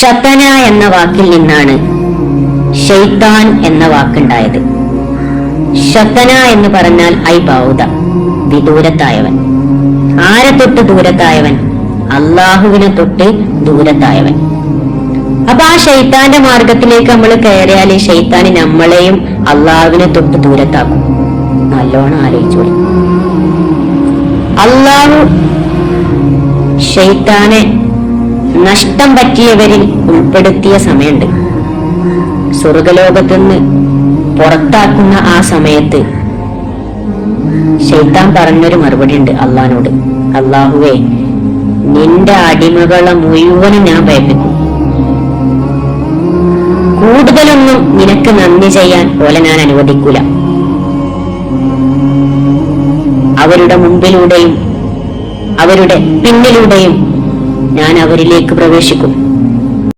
ഷത്തന എന്ന വാക്കിൽ നിന്നാണ് ഷെയ്ത്താൻ എന്ന വാക്കുണ്ടായത്. ശതന എന്ന് പറഞ്ഞാൽ ഐ ബൗദ വിദൂരത്തായവൻ ആരെ തൊട്ട് ദൂരത്തായവൻ? അള്ളാഹുവിനെ തൊട്ട് ദൂരത്തായവൻ. അപ്പൊ ആ ഷെയ്ത്താന്റെ മാർഗത്തിലേക്ക് നമ്മൾ കയറിയാൽ ഷെയ്ത്താന് നമ്മളെയും അള്ളാഹുവിനെ തൊട്ട് ദൂരത്താക്കും. നല്ലോണം ആലോചിച്ചോളി. അള്ളാഹു ഷെയ്ത്താനെ നഷ്ടം പറ്റിയവരിൽ ഉൾപ്പെടുത്തിയ സമയമുണ്ട്. സ്വർഗലോകത്തുനിന്ന് പുറത്താക്കുന്ന ആ സമയത്ത് ശൈത്താൻ പറഞ്ഞൊരു മറുപടി ഉണ്ട് അള്ളഹാനോട് അള്ളാഹുവേ നിന്റെ അടിമകളെ മുഴുവനും ഞാൻ ഭയപ്പിക്കും. കൂടുതലൊന്നും നിനക്ക് നന്ദി ചെയ്യാൻ പോലെ ഞാൻ അനുവദിക്കൂല. അവരുടെ മുമ്പിലൂടെയും അവരുടെ പിന്നിലൂടെയും ഞാൻ അവരിലേക്ക് പ്രവേശിക്കും.